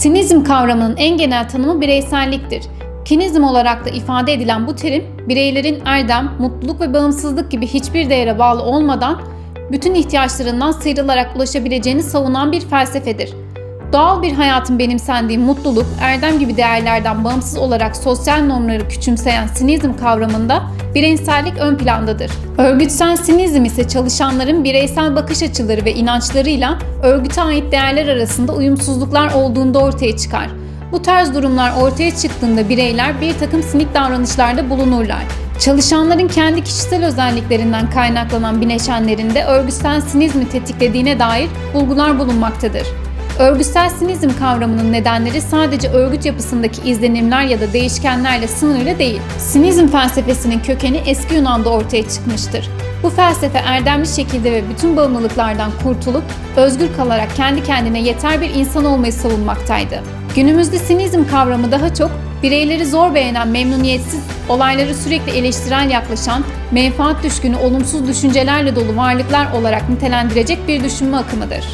Sinizm kavramının en genel tanımı bireyselliktir. Kinizm olarak da ifade edilen bu terim, bireylerin erdem, mutluluk ve bağımsızlık gibi hiçbir değere bağlı olmadan bütün ihtiyaçlarından sıyrılarak ulaşabileceğini savunan bir felsefedir. Doğal bir hayatın benimsendiği mutluluk, erdem gibi değerlerden bağımsız olarak sosyal normları küçümseyen sinizm kavramında bireysellik ön plandadır. Örgütsel sinizm ise çalışanların bireysel bakış açıları ve inançlarıyla örgüte ait değerler arasında uyumsuzluklar olduğunda ortaya çıkar. Bu tarz durumlar ortaya çıktığında bireyler bir takım sinik davranışlarda bulunurlar. Çalışanların kendi kişisel özelliklerinden kaynaklanan bileşenlerinde örgütsel sinizmi tetiklediğine dair bulgular bulunmaktadır. Örgütsel sinizm kavramının nedenleri sadece örgüt yapısındaki izlenimler ya da değişkenlerle sınırlı değil. Sinizm felsefesinin kökeni eski Yunan'da ortaya çıkmıştır. Bu felsefe erdemli şekilde ve bütün bağımlılıklardan kurtulup özgür kalarak kendi kendine yeter bir insan olmayı savunmaktaydı. Günümüzde sinizm kavramı daha çok bireyleri zor beğenen memnuniyetsiz, olayları sürekli eleştirel yaklaşan, menfaat düşkünü olumsuz düşüncelerle dolu varlıklar olarak nitelendirecek bir düşünme akımıdır.